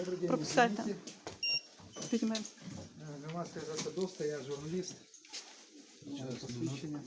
Е, Громадська газета я журналіст. Е, Посвідчення.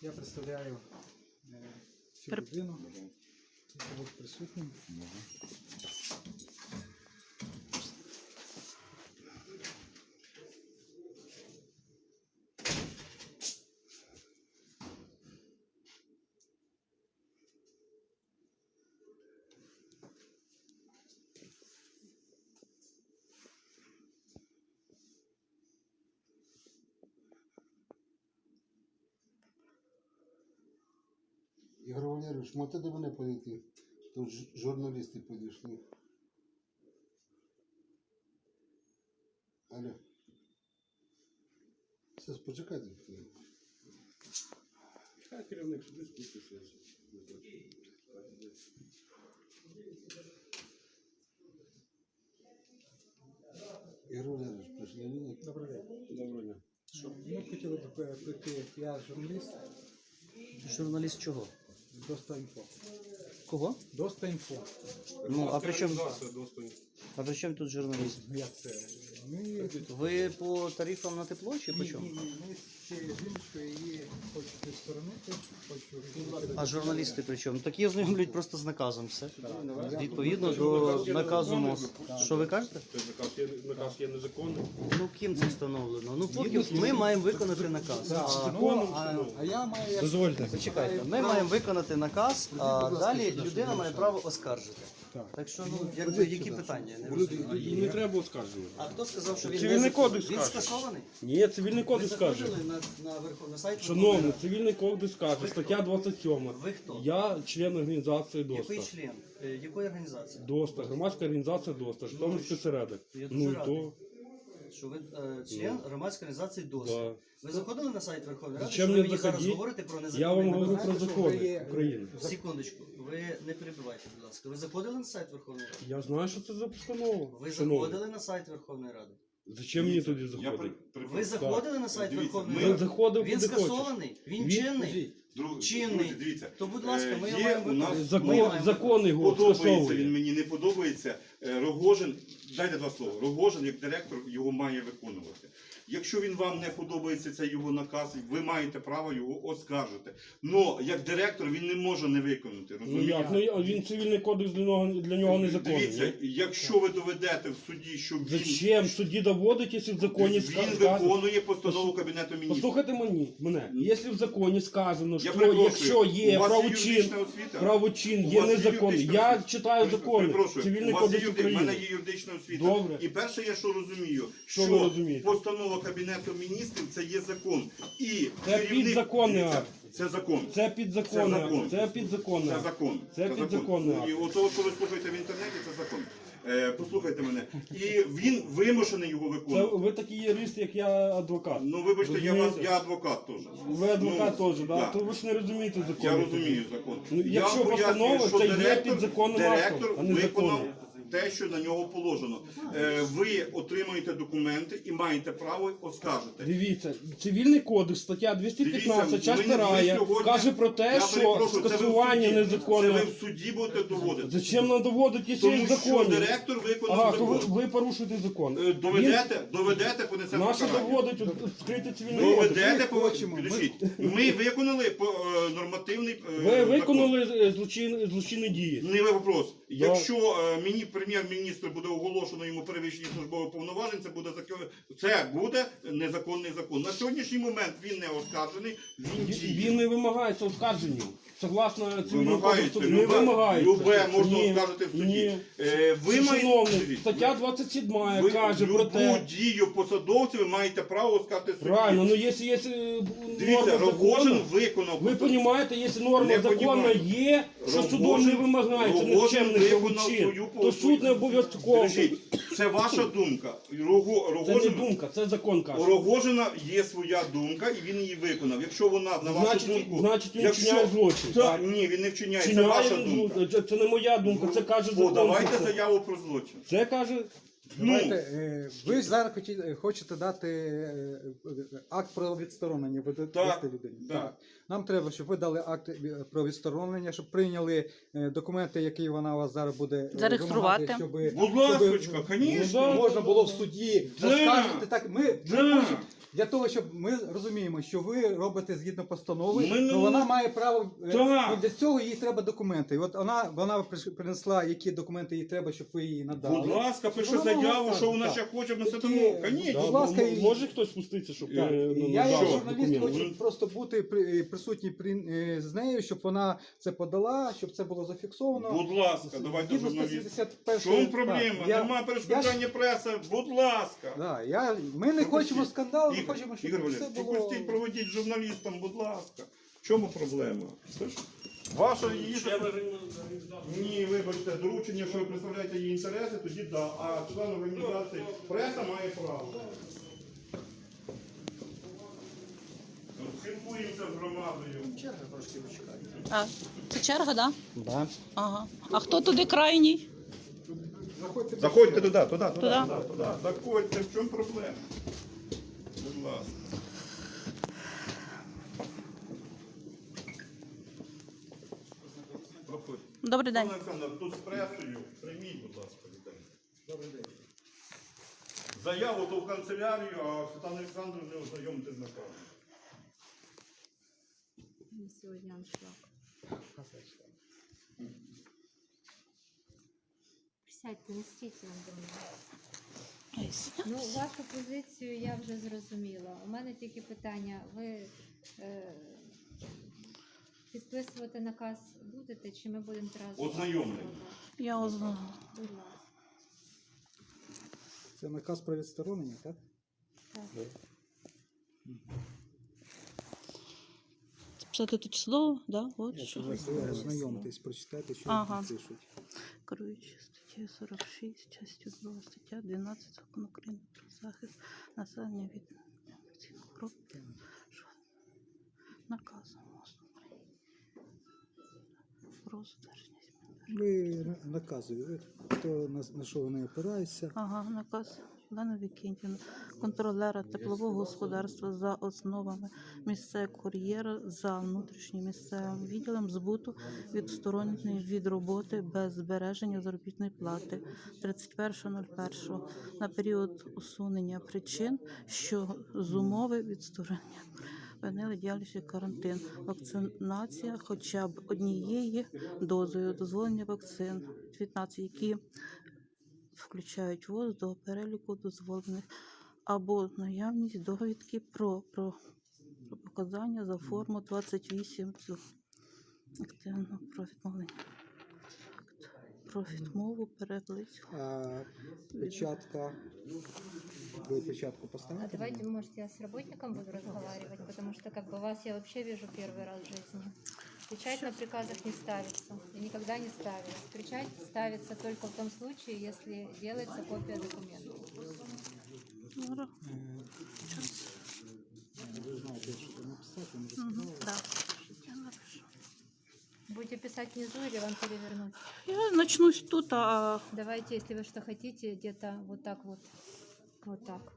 Я представляю е, цю людину, яка буде присутнім. Валерійович, можете до мене подійти? Тут журналісти підійшли. Алло. Зараз почекайте. Хай керівник сюди спуститься. Ігор Валерійович, прийшли люди. Добрий день. Доброго дня. Що, Ми хотіли б е, прийти, я журналіст, Журналіст чого? ДОСТА інфо. Кого? ДОСТА інфо. Ну, а при чому, а при чому тут журналіст? Як це? Ми Ви по тарифам на тепло чи по чому? ні, ні, ми ще жіночкою її хочу відсторонити, хочу А журналісти при чому? Так її ознайомлюють просто з наказом, все. Відповідно до наказу МОЗ. Що ви кажете? Наказ є, наказ є незаконний. Ну ким це встановлено? Ну поки ми маємо виконати наказ. А, Ну, а, а я маю як Дозвольте. почекайте, ми маємо виконати наказ, а далі людина має право оскаржити. Так. Так що, ну, якби, які питання? Я Не розумію. І не треба оскаржувати. А хто сказав, що він Цивільний не кодекс він каже. скасований? Ні, цивільний кодекс каже. на, на, верхов... на сайт Шановний, Верховної цивільний кодекс каже, Ви стаття хто? 27. Ви хто? Я член організації ДОСТа. Який член? Е, Якої організації? ДОСТа, громадська організація ДОСТа, Житомирський середок. Я дуже Ну і радий. то. Що ви е, член громадської організації ДОСТ. Да. Ви заходили на сайт Верховної Ради, Зачем що ви мені мені зараз заходити? говорите про Я незаконний вам говорю про знаєте, що закони є- України. Секундочку, ви не перебивайте, будь ласка. Ви заходили на сайт Верховної Ради? Я знаю, що це за постанова. Ви шановний. заходили на сайт Верховної Ради? Зачем мені тоді Я заходити? Ви заходили на сайт Верховної ми- Він Ради? заходив Він куди хочеш. скасований? Він чинний? Друг- Чинний. друзі, дивіться. То, будь ласка, ми Е, є маємо у нас. Закон, Ми маємо закони його подобається скасовує. він мені не подобається. Е, Рогожин, дайте два слова. Рогожин, як директор, його має виконувати. Якщо він вам не подобається цей його наказ, ви маєте право його оскаржити. Но як директор він не може не виконати. Ну Розумієте? як? Ну він цивільний кодекс для нього для нього незаконний. Дивіться, ні? якщо ви доведете в суді, що він, Зачем судді доводить, якщо в законі він сказано? виконує постанову Кабінету міністрів. Послухайте мені, мене. Якщо в законі сказано, Я що перепрошую, якщо є у вас правочин, юридична освіта? правочин У є вас є незаконний. юридична Я освіта? читаю закони, перепрошую, цивільний у вас є кодекс в мене є юридична освіта. Добре. І перше, я що розумію, Що що, ви розумієте? постанова Кабінету міністрів це є закон. І Це керівник- підзаконний Дивіться, акт. Це закон. Це підзаконне, Це закон. це підзаконне. Це закон. Це підзаконний. І акт. от того, що ви слухаєте в інтернеті, це закон. Е, послухайте мене. І він вимушений його Це виконувати. ви такий юрист, як я адвокат. Ну вибачте, я вас, Розумієте? я адвокат теж. Ви адвокат Ну, теж, да? то ви ж не розумієте закон. Я розумію закон. Ну, якщо пояснюю, постанова, що це є директор, підзаконним директор актом, а не виконав законом. Те, що на нього положено. Е, ви отримуєте документи і маєте право оскаржити. Дивіться, цивільний кодекс, стаття 215, Дивіться, частина ми- рая, сьогодні- каже про те, Я що перепрошую, це ви в скасування суді- незаконне. Це ви в суді будете доводити. Зачем нам доводити, якщо є Тому що директор виконав Ага, то ви, закон. ви порушуєте закон. Е, Доведете, доведете, понесете Наше покарання. доводить от- відкрити цивільний кодекс. Доведете, Ми по... хочемо, ми- підождіть. Ми виконали по, е, нормативний е, Ви закон. виконали е, злочин, злочинні дії. Не ви вопрос. Якщо е, мені прем'єр-міністр буде оголошено йому перевищення службових повноважень, це буде закон. Це буде незаконний закон. На сьогоднішній момент він не оскаржений. Він діє. Він не вимагається оскарження. Согласно цивільному Вимагається. кодексу, не Любе, вимагається. любе можна Ні, оскаржити в суді. Ні. Е, ви маєте Шановний, стаття 27 ви каже про любу те. дію посадовців ви маєте право оскаржити в суді. Правильно, ну якщо є е, Дивіться, норма Рогожин закону, виконав ви розумієте, якщо норма Не закону понімаю. є, що судом не вимагається Рогожин нічим не виконав свою то суд не обов'язково. Підождіть, це ваша думка. Рого, Це не Рогожин, думка, це закон у каже. Рогожина є своя думка, і він її виконав. Якщо вона на вашу Значить, думку, значить, він якщо- вчиняє злочин, Та, ні, він не вчиняє. Це Вчиняє ваша він думка. Це- Це не моя думка, це каже закон. Подавайте Це- заяву про злочин. Це каже Давайте, е, ви ж зараз хочі- е, хочете дати е, е, акт про відсторонення ви Так, дасте людині. так. Нам треба, щоб ви дали акт е, про відсторонення, щоб прийняли е, документи, які вона у вас зараз буде е, Зареєструвати. вимагати, щоб, Будь звісно. щоб можна було в суді Да. оскаржити так. Ми, ми Да. Для того, щоб ми розуміємо, що ви робите згідно постанови, Ми не- то вона має право е, Так. ну, для цього їй треба документи. І от вона вона приш- принесла, які документи їй треба, щоб ви її надали. Будь ласка, пиши Вона могла заяву, що вона ще хоче, ми Які- сидимо. Да, Звісно. будь ласка, і- може хтось спуститися, щоб Так, е, і ну, я, як надав журналіст, документи? хочу просто бути при, присутній при, е, з нею, щоб вона це подала, щоб це було зафіксовано. Будь ласка, давайте Згідно журналіст. 171 В чому так, проблема? я- Нема перешкоджання преси, будь ласка. Да, я, ми не хочемо скандалу, ми Ігор, хочемо, щоб Ігор все Валерійович, було... пропустіть, проведіть журналістам, будь ласка. В чому проблема? Ваша її... Ні, вибачте, доручення, що ви представляєте її інтереси, тоді да. А член організації преса має право. Ну, Спілкуємося з громадою. А, це черга, да? Да. Ага. А хто туди крайній? Заходьте туди, туди, туди, Туди? туди, туди. Заходьте, в чому проблема? Будь ласка. Проходьте. Добрий день. Пане Олександр, тут з пресою. Прийміть, будь ласка, людей. Добрий день. Заяву то в канцелярію, а Світлана Олександровна ознайомити з наказом. Сегодня аншлаг. Присядьте, не стійте Андроні. Ну, вашу позицію я вже зрозуміла. У мене тільки питання. Ви е, підписувати наказ будете, чи ми будемо одразу? Ознайомлені. Я узнала. Будь ласка. Це наказ про відсторонення, так? Так. Писати тут число, да? От що. ви ви прочитайте, що Ага. пишуть. Керуючи статтею 46, частю 2, стаття 12 Закон України про захист населення від груп, що наказом про затвердження змін. Ви наказуєте, хто на, на що вони опираються. Ага, наказ Олени Вікентіна, контролера теплового господарства за основами місцевого кур'єра за внутрішнім місцевим відділом збуту відсторонений від роботи без збереження заробітної плати. 31.01 на період усунення причин, що з умови відсторонення припинили діяльність карантин, вакцинація хоча б однієї дозою дозволення вакцин. 19, які включають ВОЗ до переліку дозволених або наявність довідки про, про, про показання за форму 28 цього активно про відмовлення. Про відмову переклич. Печатка. Ви печатку А давайте, может, я с работником буду разговаривать, потому что как бы вас я вообще вижу первый раз в жизни. Печать на приказах не ставится и никогда не ставилась. Печать ставится только в том случае, если делается копия документа. Ну, ра- Е, Ви знаєте, що там написати, може Мгм, сказали. да. Я напишу. Будете писать внизу или вам перевернуть? Я начнусь тут, а Давайте, если вы что хотите, где-то вот так вот. Вот так.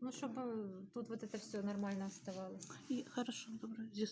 Ну, чтобы тут вот это все нормально оставалось. і хорошо, добре, зі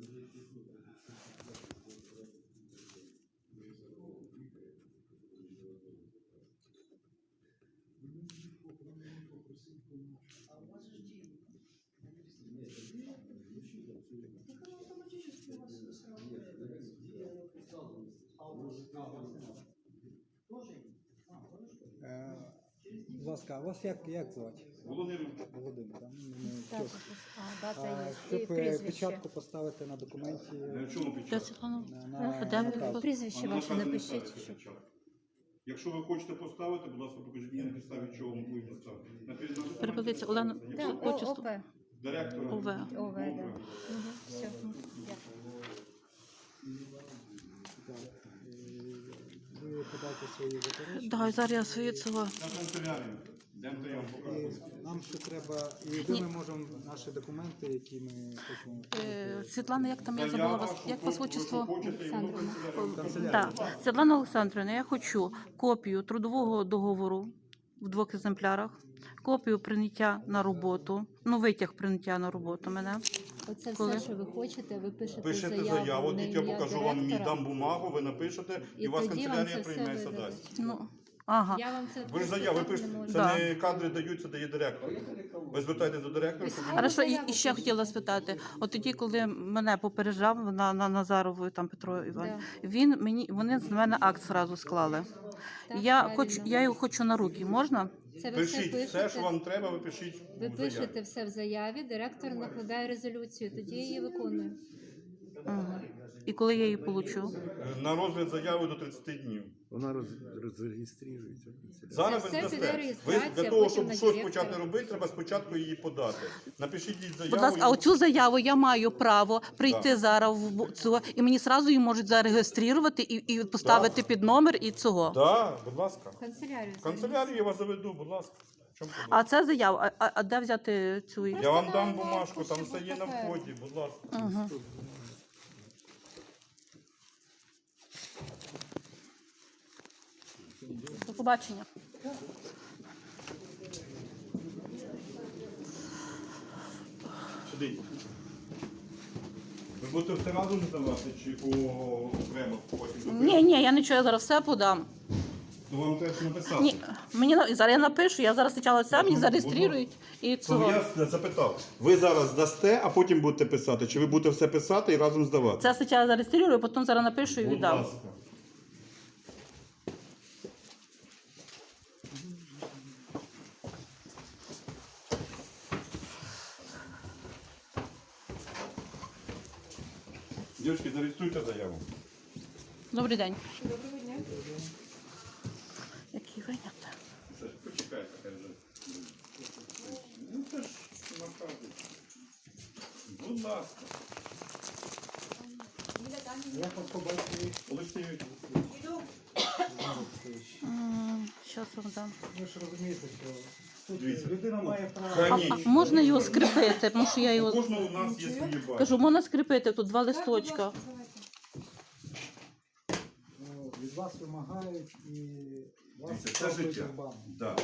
А у вас же денег. Нет, это не ласка, а вас як, як звати? Володимир, Володимир, так? Ну, Дата, чесно. а, дата А, есть. щоб е, прізвище. печатку поставити на документі в чому Де печатка? Світлана? на, А на де ви наказ. Прізвище Вона ваше не напишіть. ставиться печатка. Якщо ви хочете поставити, будь ласка, покажіть мені на підставі, чого ви будете ставити. На що Олена. це. Да, Якщо О, ОП. Директора. ОВ. ОВ, да. Все. Так, е, Ви подайте свої заперечення. Да, зараз я свої цього. І Нам ще треба, і де ми можемо наші документи, які ми хочемо. Е, Світлана, як там я забула вас? Як вас отчество? Канцелярія. Світлана Олександрівна, я хочу копію трудового договору в двох екземплярах, копію прийняття на роботу, ну витяг прийняття на роботу мене. Оце Коли? все, що ви хочете, ви пишете, Пишете заяву, заяву, на от я ім'я покажу вам, директора, дам бумагу, ви напишете, і, І вас тоді вам канцелярія це все прийме і видадуть. задасть. Ну, ага. Я вам це Ви ж заяву, ви пишете, це Да. не кадри дають, це дає директор. Ви звертаєтесь до директора, щоб він Хорошо, і, і ще хотіла спитати: от тоді, коли мене попереджав на, на Назарову там Петро Іван, Да. він мені вони з мене акт зразу склали. Так, я хочу, я його хочу на руки. Можна? Це ви все пишіть все, пишете. що вам треба, ви пишіть. Ви у заяві. пишете все в заяві, директор накладає резолюцію, тоді її виконує. Ага. І коли я її получу? Е, На розгляд заяви до 30 днів. Вона розреєструється. Зараз Це ви все піде Ви реєстрація, для того, потім щоб на щось директора. почати робити, треба спочатку її подати. Напишіть їй заяву. Будь ласка, а і- оцю заяву я маю право прийти Так. зараз в бу- цього, і мені зразу її можуть зареєструвати і, і поставити під номер і цього. Так, будь ласка. В канцелярію. В канцелярію я вас заведу, будь ласка. В чому А це заява. А, а, а де взяти цю? Я вам дам бумажку, там все є на вході, будь ласка. Ага. Побачення. Сюди. Ви будете все разом здавати чи по окремо потім? Ні, ні, я нічого, я зараз все подам. То вам треба ще написати. Ні, мені на- зараз я напишу, я зараз спочатку це мені Ну, зареєструють і То цього. я запитав. Ви зараз здасте, а потім будете писати, чи ви будете все писати і разом здавати? Це спочатку зареєструю, потім зараз напишу і Будь віддам. ласка. Дівчатки, зареєструйте заяву. Добрий день. Який виняти? Це ж почекайте, хай вже. Ну це ж наказує. Будь ласка. Як вас побачили? Олексій, Зараз вам дам. Ви ж розумієте, що Дивіться. людина має право. А, а можна його скріпити, тому що я у його кожного у нас є свої бачення. кажу, можна скріпити тут два листочка. Ну, від вас вимагають і вас Дивіться, це життя. в банк. Да.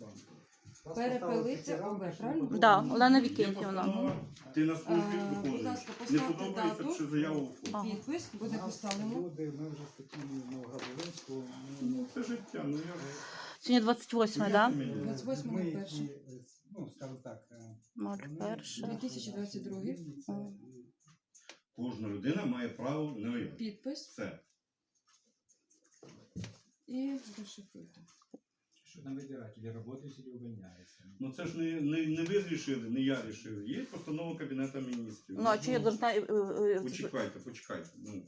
Банк. Вас поставили ОВ, рамки, правильно? Да, Олена Є Вікентівна. постанова, Ти на службі Е, будь виконуєш. ласка, Не поставте подобається, дату. що заяву. Ага. Підпис буде Нас поставлено. Люди, ми вже з такими Новоград-Волинську. Ну, Це життя, ну я Сьогодні 28, так? Да? Ми, 28.01. ну, скажімо так, е, 01. 2022. М. Кожна людина має право на вибір. Підпис Все. і розшифруйте. Что там выбирать? Или работаешь, или увольняешься? Ну це ж не, не, не ви рішили, не я рішив. Є постанова Кабінету міністрів. Ну, а чи я должна... е, е, е, Почекайте, почекайте. Ну.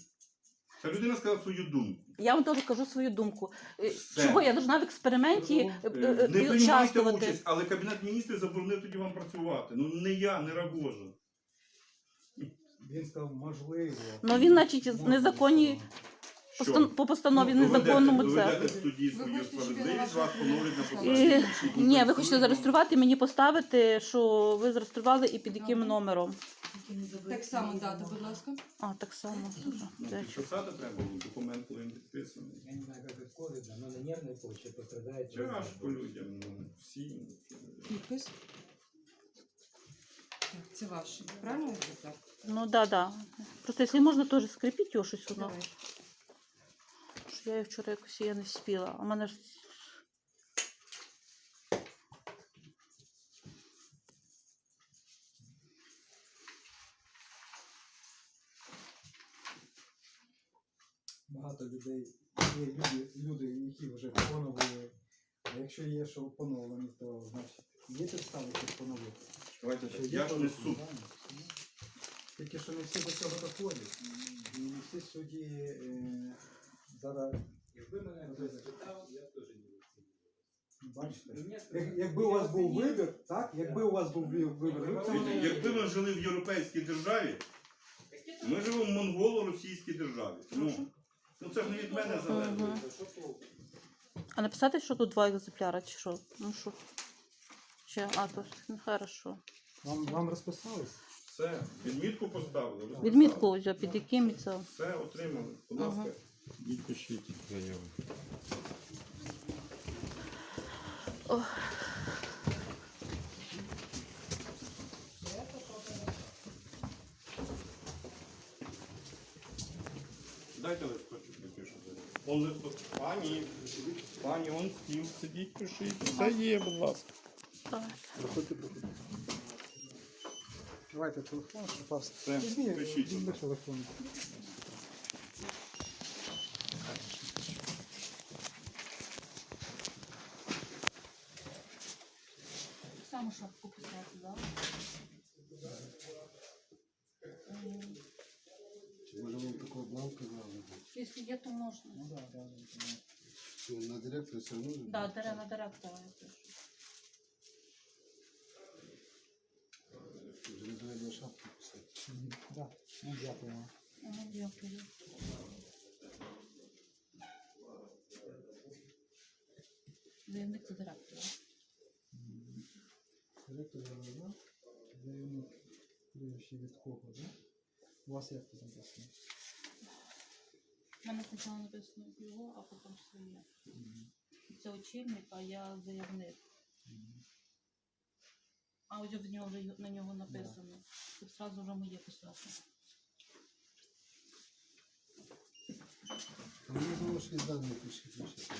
Ця людина сказала свою думку. Я вам теж кажу свою думку. Е, Все. Чого я должна в експерименті Ну, е, Е, е, Не приймайте участвувати? участь, але Кабінет міністрів заборонив тоді вам працювати. Ну не я, не Рогожин. він сказав, можливо. Ну він, значить, незаконні Що? Постан- по постанові Ну, незаконному це. доведете в суді свою хочете, щоб я справедливість, вас поновлять на посаді. Е, Ні, ви хочете зареєструвати, мені поставити, що ви зареєстрували і під яким номером. Так само дата, будь ласка. А, так само. Дуже. Ну, Де? Підписати треба було документ, він підписаний. Я не знаю, как от ковида, но на нервной почве пострадает. Тяжко людям, ну, всі. Підпис. Так, це ваш. Правильно я так? Ну да, да. Просто якщо можна теж скріпіть його щось воно. Давай. Я їх вчора якось я не вспіла. У мене ж. Багато людей є люди, люди які вже поновили. А якщо є, що поновлені, то значить є підстави, щоб поновити. Давайте, Що я ж не суд. Ну, тільки що не всі до цього доходять. І всі судді е, зараз Якби мене хтось запитав, я б теж не відсидів. бачите. Як, якби у вас був вибір, так? Якби у вас був вибір, ви б це Дивіться, Якби ми жили в європейській державі, ми живемо в монголо-російській державі. Ну, ну це ж не від мене залежить. Мгм. А написати, що тут два екземпляри, чи що? Ну що? Чи, а, то ну, хорошо. вам, вам розписались? Все, відмітку поставили. розписали. Відмітку ось, під яким це? Все отримали. Будь Ага. ласка, відпишіть заяву. Дайте листочок, напишу. Он листочок. Пані, пані, он стіл сидіть, пишіть. Все є, будь ласка. Так. Давайте телефон, щоб вас. Все, Візьміть, пишіть. візьми телефон. Є, то можна. Ну да, да, да, да. Що, На директора все одно? ж? Да, дере- на директора я пишу. Вже не треба шапку писати. Мгм, Да. Ну, дякую. Ага, дякую. Заявник це директора. Директор ЗВЗ, заявник прізвище від кого, да? У вас як це написано? У мене спочатку написано його, а потім своє. Це очільник, а я заявник. А ось в нього вже на нього написано. Тут одразу вже моє писати. А мені було, що і дані пишіть, лише,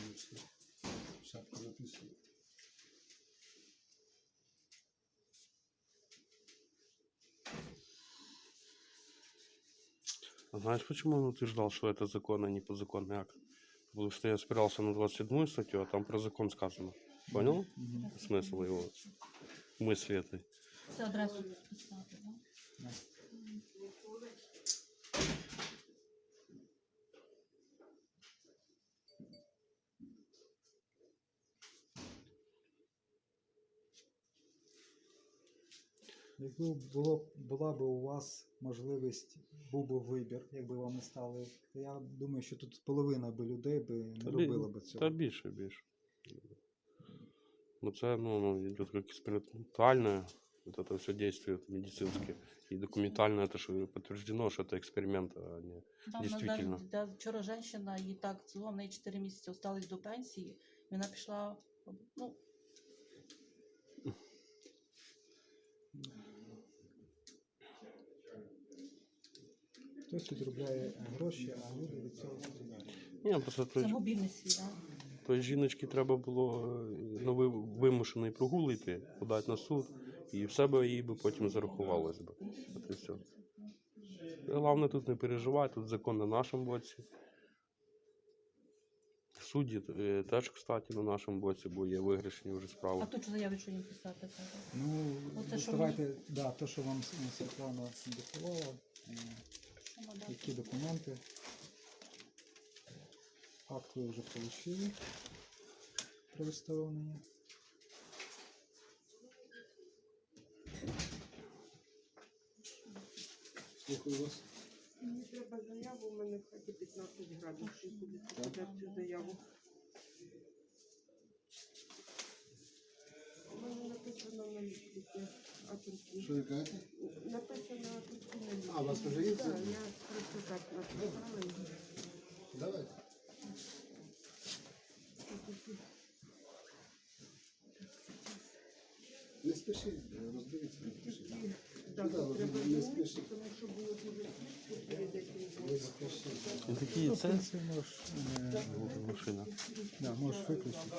Знаешь, почему он утверждал, что это закон, а не подзаконный акт? Потому что я спирался на 27 статью, а там про закон сказано. Понял смысл его мысли этой? Адресу писати, Якби було, б- була б у вас можливість, був би вибір, якби вам не стали, то я думаю, що тут половина би людей би не Та бі- робила би Та цього. більше, більше. Ну це ну, ну, идет как экспериментальное, вот это все действие вот медицинские. И документально это что подтверждено, что это эксперимент, а не... Там Дійсно. да, вчора жінка, їй так цього, в неї 4 місяці осталось до пенсії, і вона пішла, ну, Хтось відробляє гроші, а люди від цього страждають. Ні, просто це той, мобільний той жіночці треба було ви- вимушений прогул йти, подати на суд, і все би їй би потім зарахувалось би. От і все. Головне тут не переживати, тут закон на нашому боці. Судді е, теж, кстати, на нашому боці, бо є виграшні вже справи. А тут заяві, що їм писати треба. Ну, Оце, що давайте, да, то, що вам Світлана диктувала? Які документи. Акт ви вже отримали про відсторонення. Слухаю вас. Мені треба заяву, у мене в хаті 15 градусів. Буду цю заяву. У мене написано на лісті. Що ви кажете? Написано на. А, у вас вже є це? Так, я просто так написала. Давайте. Не спішіть, розберіться, не спішіть. Так, Да, ви треба не спішіть. тому що було дуже тяжко перед яким Не спішіть. Такі Ну, це можеш, е, машина. да, можеш виключити.